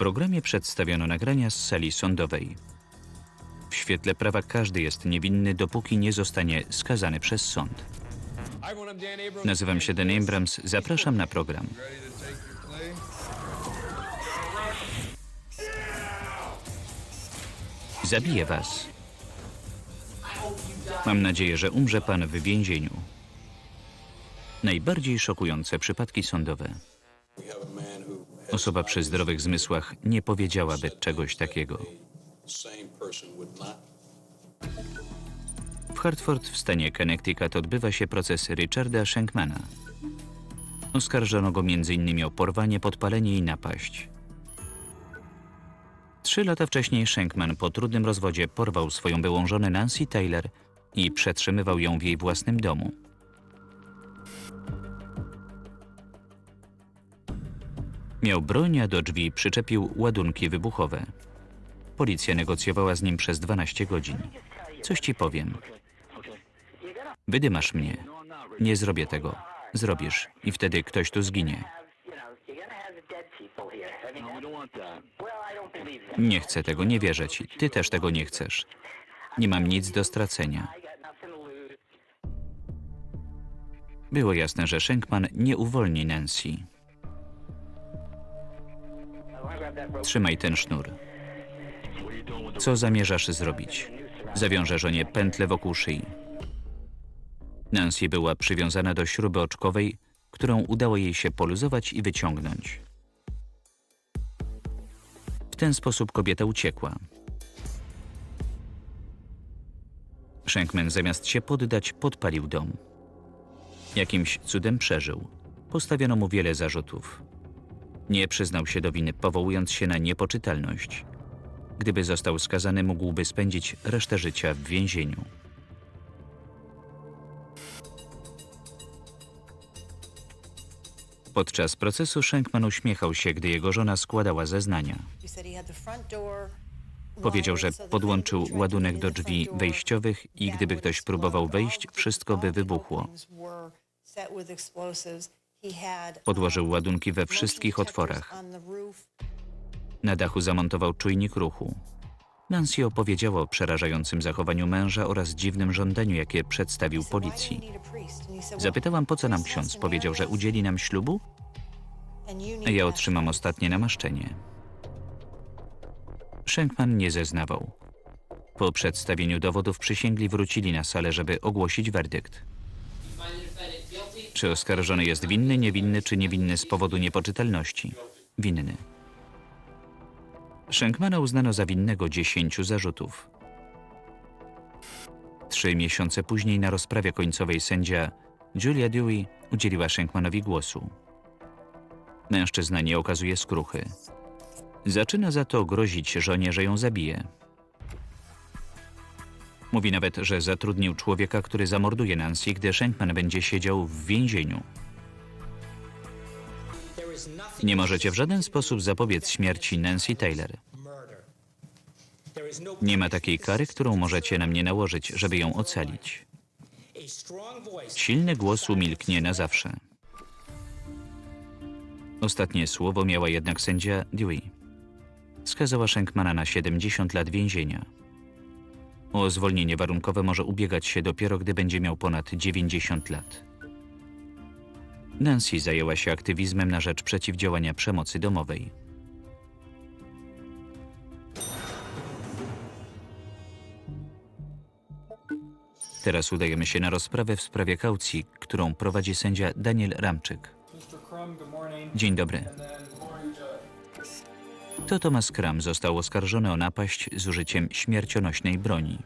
programie przedstawiono nagrania z sali sądowej. W świetle prawa każdy jest niewinny, dopóki nie zostanie skazany przez sąd. Nazywam się Dan Abrams, zapraszam na program. Zabiję was. Mam nadzieję, że umrze pan w więzieniu. Najbardziej szokujące przypadki sądowe. Osoba przy zdrowych zmysłach nie powiedziałaby czegoś takiego. W Hartford w stanie Connecticut odbywa się proces Richarda Schenkmana. Oskarżono go m.in. o porwanie, podpalenie i napaść. Trzy lata wcześniej Schenkman po trudnym rozwodzie porwał swoją byłą żonę Nancy Taylor i przetrzymywał ją w jej własnym domu. Miał broń, a do drzwi przyczepił ładunki wybuchowe. Policja negocjowała z nim przez 12 godzin. Coś ci powiem. Wydymasz mnie. Nie zrobię tego. Zrobisz i wtedy ktoś tu zginie. Nie chcę tego, nie wierzę ci. Ty też tego nie chcesz. Nie mam nic do stracenia. Było jasne, że Schenkman nie uwolni Nancy. Trzymaj ten sznur. Co zamierzasz zrobić? Zawiążę żonie pętlę wokół szyi. Nancy była przywiązana do śruby oczkowej, którą udało jej się poluzować i wyciągnąć. W ten sposób kobieta uciekła. Schenkman zamiast się poddać, podpalił dom. Jakimś cudem przeżył. Postawiono mu wiele zarzutów. Nie przyznał się do winy, powołując się na niepoczytalność. Gdyby został skazany, mógłby spędzić resztę życia w więzieniu. Podczas procesu Schenkman uśmiechał się, gdy jego żona składała zeznania. Powiedział, że podłączył ładunek do drzwi wejściowych i gdyby ktoś próbował wejść, wszystko by wybuchło. Podłożył ładunki we wszystkich otworach. Na dachu zamontował czujnik ruchu. Nancy opowiedziała o przerażającym zachowaniu męża oraz dziwnym żądaniu, jakie przedstawił policji. Zapytałam, po co nam ksiądz. Powiedział, że udzieli nam ślubu, a ja otrzymam ostatnie namaszczenie. Schenkman nie zeznawał. Po przedstawieniu dowodów przysięgli wrócili na salę, żeby ogłosić werdykt. Czy oskarżony jest winny, niewinny czy niewinny z powodu niepoczytalności? Winny. Schenkmana uznano za winnego dziesięciu zarzutów. Trzy miesiące później na rozprawie końcowej sędzia Julia Dewey udzieliła Schenkmanowi głosu. Mężczyzna nie okazuje skruchy. Zaczyna za to grozić żonie, że ją zabije. Mówi nawet, że zatrudnił człowieka, który zamorduje Nancy, gdy Schenkman będzie siedział w więzieniu. Nie możecie w żaden sposób zapobiec śmierci Nancy Taylor. Nie ma takiej kary, którą możecie na mnie nałożyć, żeby ją ocalić. Silny głos umilknie na zawsze. Ostatnie słowo miała jednak sędzia Dewey. Skazała Schenkmana na 70 lat więzienia. O zwolnienie warunkowe może ubiegać się dopiero, gdy będzie miał ponad 90 lat. Nancy zajęła się aktywizmem na rzecz przeciwdziałania przemocy domowej. Teraz udajemy się na rozprawę w sprawie kaucji, którą prowadzi sędzia Daniel Ramczyk. Dzień dobry. To Thomas Kram został oskarżony o napaść z użyciem śmiercionośnej broni.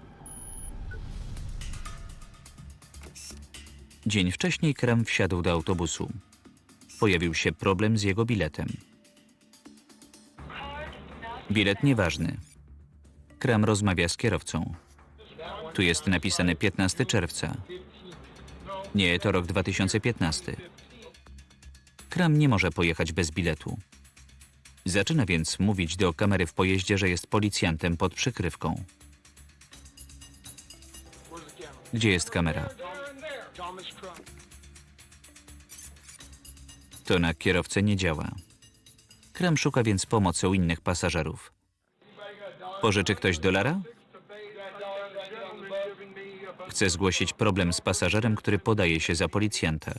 Dzień wcześniej Kram wsiadł do autobusu. Pojawił się problem z jego biletem. Bilet nieważny. Kram rozmawia z kierowcą. Tu jest napisane 15 czerwca. Nie, to rok 2015. Kram nie może pojechać bez biletu. Zaczyna więc mówić do kamery w pojeździe, że jest policjantem pod przykrywką. Gdzie jest kamera? To na kierowcę nie działa. Kram szuka więc pomocy u innych pasażerów. Pożyczy ktoś dolara? Chce zgłosić problem z pasażerem, który podaje się za policjanta.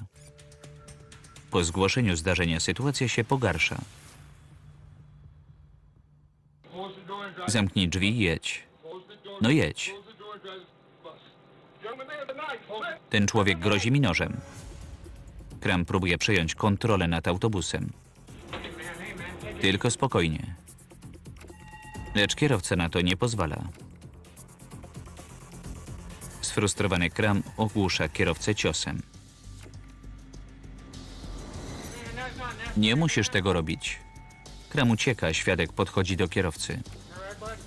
Po zgłoszeniu zdarzenia sytuacja się pogarsza. Zamknij drzwi i jedź. No jedź. Ten człowiek grozi mi nożem. Kram próbuje przejąć kontrolę nad autobusem. Tylko spokojnie. Lecz kierowca na to nie pozwala. Sfrustrowany Kram ogłusza kierowcę ciosem. Nie musisz tego robić. Kram ucieka, świadek podchodzi do kierowcy.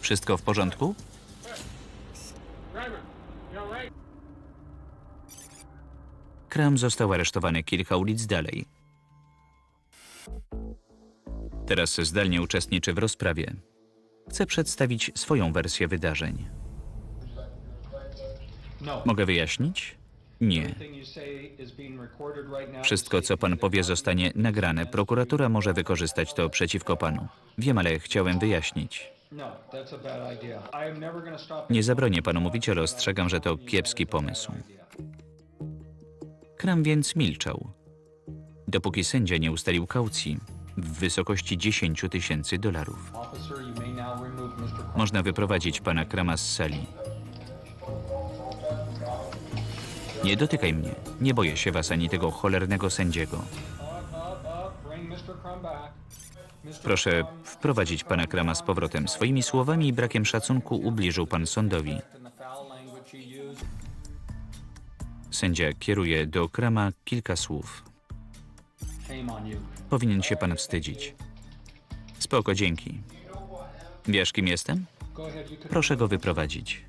Wszystko w porządku? Kram został aresztowany kilka ulic dalej. Teraz zdalnie uczestniczy w rozprawie. Chce przedstawić swoją wersję wydarzeń. Mogę wyjaśnić? Nie. Wszystko, co pan powie, zostanie nagrane. Prokuratura może wykorzystać to przeciwko panu. Wiem, ale chciałem wyjaśnić. Nie zabronię panu mówić, ale ostrzegam, że to kiepski pomysł. Kram więc milczał. Dopóki sędzia nie ustalił kaucji w wysokości 10 tysięcy dolarów. Można wyprowadzić pana Krama z sali. Nie dotykaj mnie. Nie boję się was ani tego cholernego sędziego. Proszę wprowadzić pana Krama z powrotem. Swoimi słowami i brakiem szacunku ubliżył pan sądowi. Sędzia kieruje do Krama kilka słów. Powinien się pan wstydzić. Spoko, dzięki. Wiesz, kim jestem? Proszę go wyprowadzić.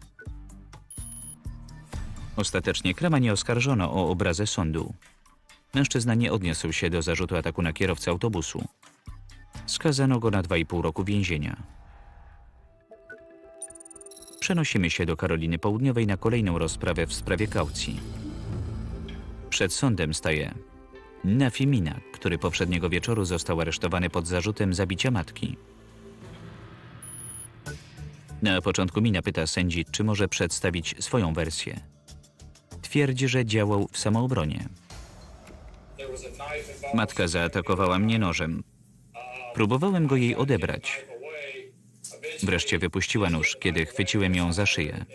Ostatecznie Krama nie oskarżono o obrazę sądu. Mężczyzna nie odniósł się do zarzutu ataku na kierowcę autobusu. Skazano go na 2,5 roku więzienia. Przenosimy się do Karoliny Południowej na kolejną rozprawę w sprawie kaucji. Przed sądem staje Nafi Mina, który poprzedniego wieczoru został aresztowany pod zarzutem zabicia matki. Na początku Mina pyta sędzi, czy może przedstawić swoją wersję. Twierdzi, że działał w samoobronie. Matka zaatakowała mnie nożem. Próbowałem go jej odebrać. Wreszcie wypuściła nóż, kiedy chwyciłem ją za szyję.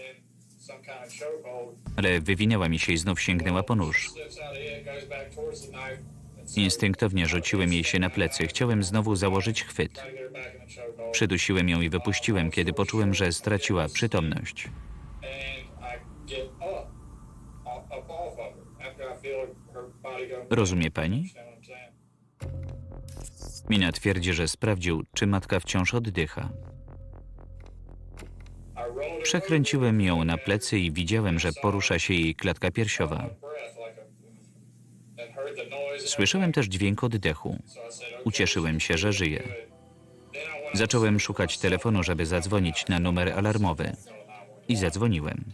Ale wywinęła mi się i znów sięgnęła po nóż. Instynktownie rzuciłem jej się na plecy. Chciałem znowu założyć chwyt. Przydusiłem ją i wypuściłem, kiedy poczułem, że straciła przytomność. Rozumie pani? Mina twierdzi, że sprawdził, czy matka wciąż oddycha. Przekręciłem ją na plecy i widziałem, że porusza się jej klatka piersiowa. Słyszałem też dźwięk oddechu. Ucieszyłem się, że żyje. Zacząłem szukać telefonu, żeby zadzwonić na numer alarmowy. I zadzwoniłem.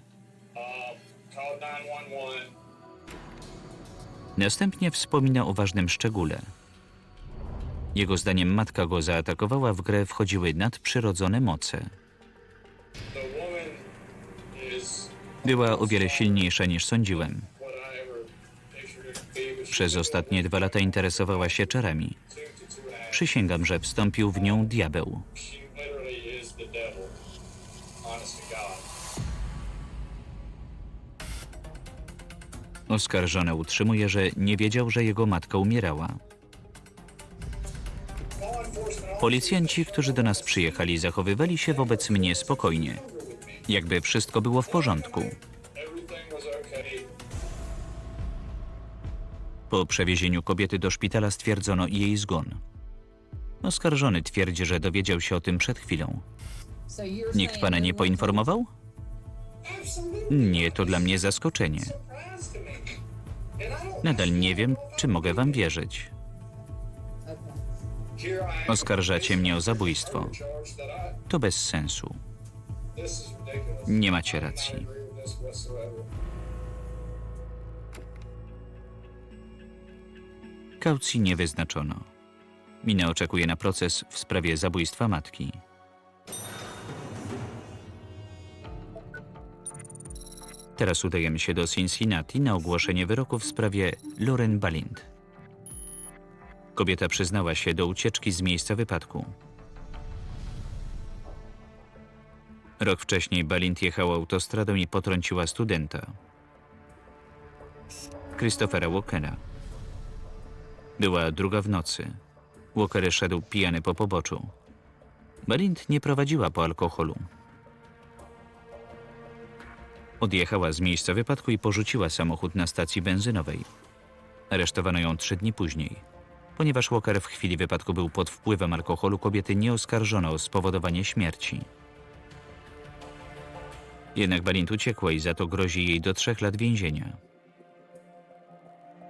Następnie wspomina o ważnym szczególe. Jego zdaniem matka go zaatakowała, w grę wchodziły nadprzyrodzone moce. Była o wiele silniejsza niż sądziłem. Przez ostatnie dwa lata interesowała się czarami. Przysięgam, że wstąpił w nią diabeł. Oskarżony utrzymuje, że nie wiedział, że jego matka umierała. Policjanci, którzy do nas przyjechali, zachowywali się wobec mnie spokojnie. Jakby wszystko było w porządku. Po przewiezieniu kobiety do szpitala stwierdzono jej zgon. Oskarżony twierdzi, że dowiedział się o tym przed chwilą. Nikt pana nie poinformował? Nie, to dla mnie zaskoczenie. Nadal nie wiem, czy mogę wam wierzyć. Oskarżacie mnie o zabójstwo. To bez sensu. Nie macie racji. Kaucji nie wyznaczono. Mina oczekuje na proces w sprawie zabójstwa matki. Teraz udajemy się do Cincinnati na ogłoszenie wyroku w sprawie Lauren Balint. Kobieta przyznała się do ucieczki z miejsca wypadku. Rok wcześniej Balint jechała autostradą i potrąciła studenta. Christophera Walkera. Była druga w nocy. Walker szedł pijany po poboczu. Balint nie prowadziła po alkoholu. Odjechała z miejsca wypadku i porzuciła samochód na stacji benzynowej. Aresztowano ją trzy dni później. Ponieważ Walker w chwili wypadku był pod wpływem alkoholu, kobiety nie oskarżono o spowodowanie śmierci. Jednak Balint uciekła i za to grozi jej do trzech lat więzienia.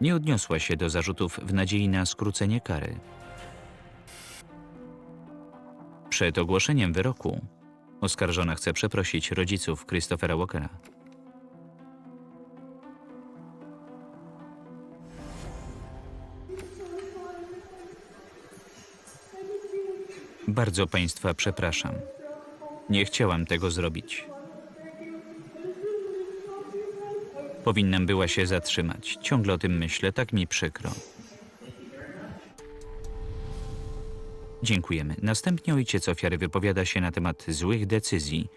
Nie odniosła się do zarzutów w nadziei na skrócenie kary. Przed ogłoszeniem wyroku oskarżona chce przeprosić rodziców Christophera Walkera. Bardzo Państwa przepraszam. Nie chciałam tego zrobić. Powinnam była się zatrzymać. Ciągle o tym myślę, tak mi przykro. Dziękujemy. Następnie ojciec ofiary wypowiada się na temat złych decyzji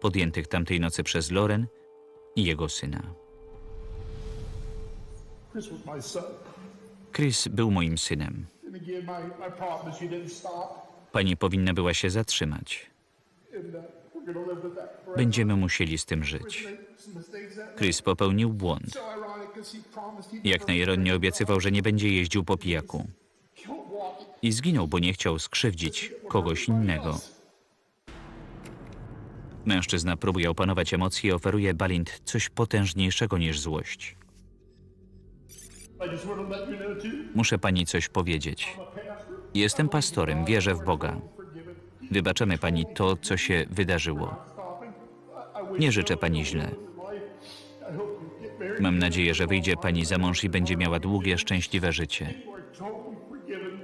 podjętych tamtej nocy przez Loren i jego syna. Chris był moim synem. Pani powinna była się zatrzymać. Będziemy musieli z tym żyć. Chris popełnił błąd. Jak najrodnie obiecywał, że nie będzie jeździł po pijaku. I zginął, bo nie chciał skrzywdzić kogoś innego. Mężczyzna próbuje opanować emocje i oferuje Balint coś potężniejszego niż złość. Muszę pani coś powiedzieć. Jestem pastorem, wierzę w Boga. Wybaczymy pani to, co się wydarzyło. Nie życzę pani źle. Mam nadzieję, że wyjdzie pani za mąż i będzie miała długie, szczęśliwe życie.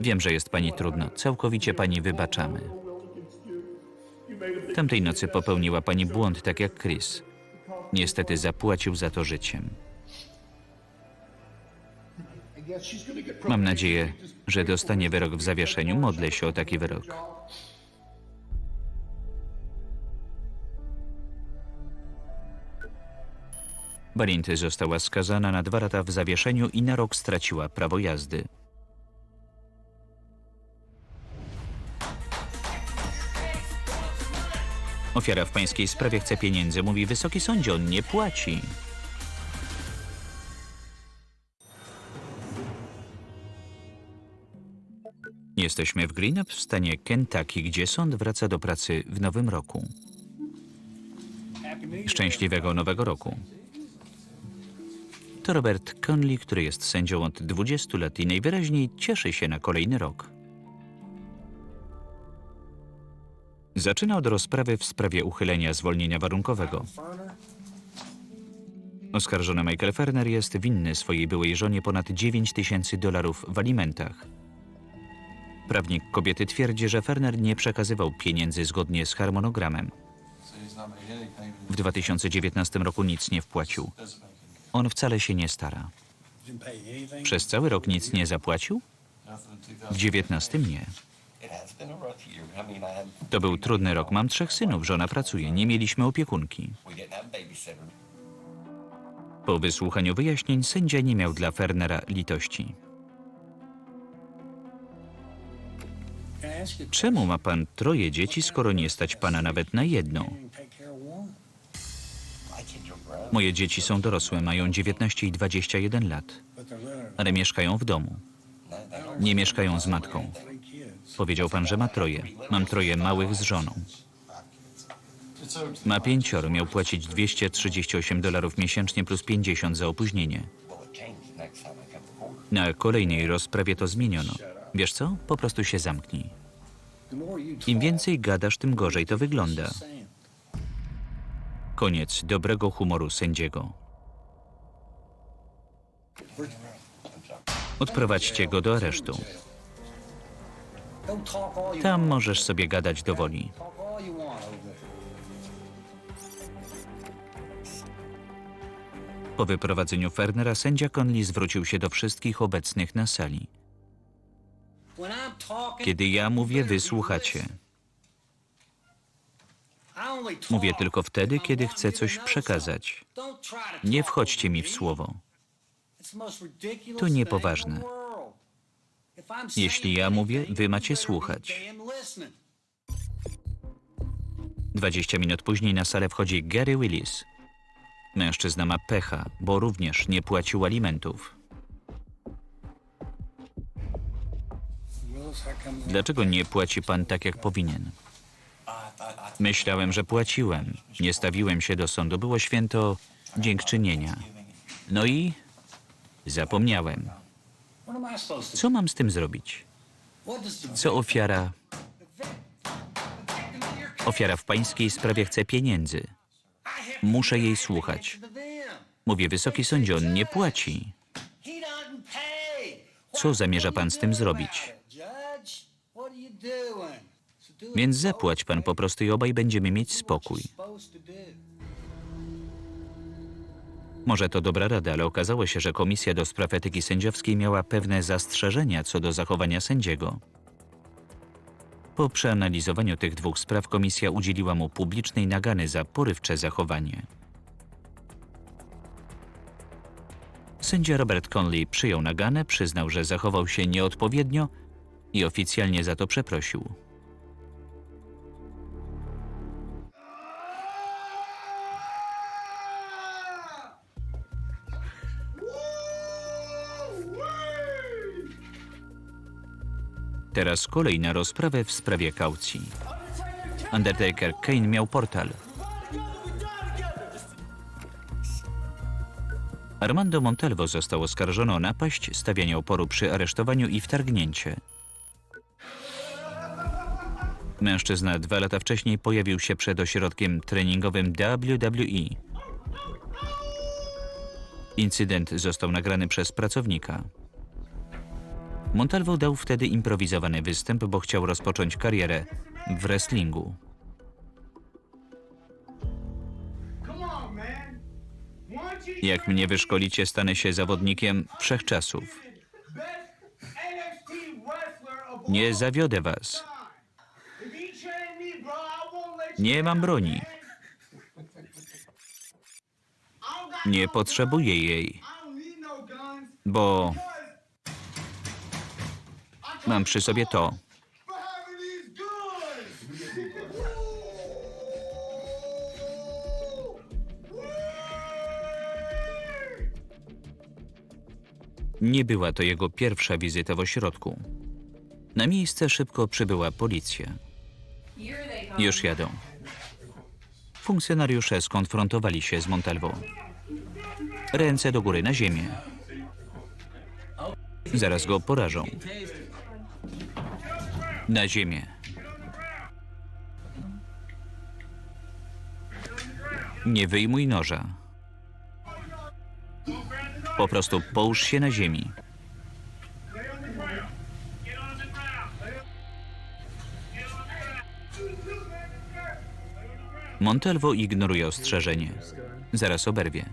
Wiem, że jest pani trudno. Całkowicie pani wybaczamy. Tamtej nocy popełniła pani błąd, tak jak Chris. Niestety zapłacił za to życiem. Mam nadzieję, że dostanie wyrok w zawieszeniu. Modlę się o taki wyrok. Barinty została skazana na dwa lata w zawieszeniu i na rok straciła prawo jazdy. Ofiara w pańskiej sprawie chce pieniędzy. Mówi, wysoki sądzie, on nie płaci. Jesteśmy w Greenup w stanie Kentucky, gdzie sąd wraca do pracy w nowym roku. Szczęśliwego nowego roku. To Robert Conley, który jest sędzią od 20 lat i najwyraźniej cieszy się na kolejny rok. Zaczyna od rozprawy w sprawie uchylenia zwolnienia warunkowego. Oskarżony Michael Ferner jest winny swojej byłej żonie ponad 9 tysięcy dolarów w alimentach. Prawnik kobiety twierdzi, że Ferner nie przekazywał pieniędzy zgodnie z harmonogramem. W 2019 roku nic nie wpłacił. On wcale się nie stara. Przez cały rok nic nie zapłacił? W 19 nie. To był trudny rok. Mam trzech synów, żona pracuje, nie mieliśmy opiekunki. Po wysłuchaniu wyjaśnień sędzia nie miał dla Fernera litości. Czemu ma pan troje dzieci, skoro nie stać pana nawet na jedno? Moje dzieci są dorosłe, mają 19 i 21 lat, ale mieszkają w domu. Nie mieszkają z matką. Powiedział pan, że ma troje. Mam troje małych z żoną. Ma pięcioro, miał płacić 238 dolarów miesięcznie plus 50 za opóźnienie. Na kolejnej rozprawie to zmieniono. Wiesz co? Po prostu się zamknij. Im więcej gadasz, tym gorzej to wygląda. Koniec dobrego humoru sędziego. Odprowadźcie go do aresztu. Tam możesz sobie gadać do woli. Po wyprowadzeniu Fernera sędzia Conley zwrócił się do wszystkich obecnych na sali. Kiedy ja mówię, wy słuchacie. Mówię tylko wtedy, kiedy chcę coś przekazać. Nie wchodźcie mi w słowo. To niepoważne. Jeśli ja mówię, wy macie słuchać. 20 minut później na salę wchodzi Gary Willis. Mężczyzna ma pecha, bo również nie płacił alimentów. Dlaczego nie płaci pan tak, jak powinien? Myślałem, że płaciłem. Nie stawiłem się do sądu. Było święto dziękczynienia. No i zapomniałem. Co mam z tym zrobić? Co ofiara? Ofiara w pańskiej sprawie chce pieniędzy. Muszę jej słuchać. Mówię, wysoki sądzie, on nie płaci. Co zamierza pan z tym zrobić? Więc zapłać pan po prostu i obaj będziemy mieć spokój. Może to dobra rada, ale okazało się, że Komisja do Spraw Etyki Sędziowskiej miała pewne zastrzeżenia co do zachowania sędziego. Po przeanalizowaniu tych dwóch spraw komisja udzieliła mu publicznej nagany za porywcze zachowanie. Sędzia Robert Conley przyjął naganę, przyznał, że zachował się nieodpowiednio i oficjalnie za to przeprosił. Teraz kolej na rozprawę w sprawie kaucji. Undertaker Kane miał portal. Armando Montalvo został oskarżony o napaść, stawianie oporu przy aresztowaniu i wtargnięcie. Mężczyzna dwa lata wcześniej pojawił się przed ośrodkiem treningowym WWE. Incydent został nagrany przez pracownika. Montalvo dał wtedy improwizowany występ, bo chciał rozpocząć karierę w wrestlingu. Jak mnie wyszkolicie, stanę się zawodnikiem wszechczasów. Nie zawiodę was. Nie mam broni. Nie potrzebuję jej, bo mam przy sobie to. Nie była to jego pierwsza wizyta w ośrodku. Na miejsce szybko przybyła policja. Już jadą. Funkcjonariusze skonfrontowali się z Montalvo. Ręce do góry na ziemię. Zaraz go porażą. Na ziemię. Nie wyjmuj noża. Po prostu połóż się na ziemi. Montalvo ignoruje ostrzeżenie. Zaraz oberwie.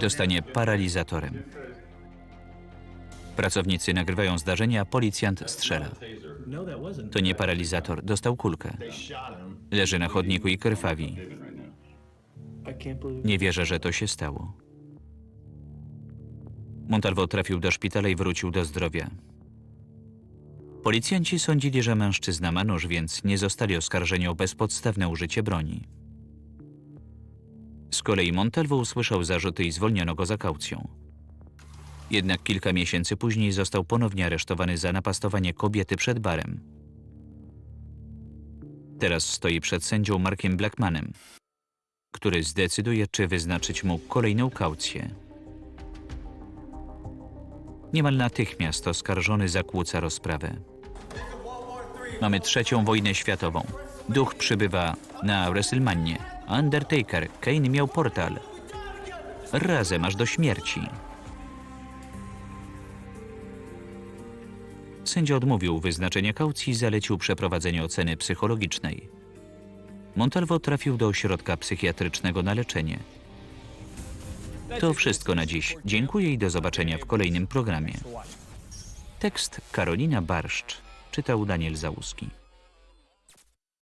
Dostanie paralizatorem. Pracownicy nagrywają zdarzenie, a policjant strzela. To nie paralizator, dostał kulkę. Leży na chodniku i krwawi. Nie wierzę, że to się stało. Montalvo trafił do szpitala i wrócił do zdrowia. Policjanci sądzili, że mężczyzna ma nóż, więc nie zostali oskarżeni o bezpodstawne użycie broni. Z kolei Montalvo usłyszał zarzuty i zwolniono go za kaucją. Jednak kilka miesięcy później został ponownie aresztowany za napastowanie kobiety przed barem. Teraz stoi przed sędzią Markiem Blackmanem, który zdecyduje, czy wyznaczyć mu kolejną kaucję. Niemal natychmiast oskarżony zakłóca rozprawę. Mamy trzecią wojnę światową. Duch przybywa na WrestleManie. Undertaker, Kane miał portal. Razem aż do śmierci. Sędzia odmówił wyznaczenia kaucji i zalecił przeprowadzenie oceny psychologicznej. Montalvo trafił do ośrodka psychiatrycznego na leczenie. To wszystko na dziś. Dziękuję i do zobaczenia w kolejnym programie. Tekst Karolina Barszcz czytał Daniel Załuski.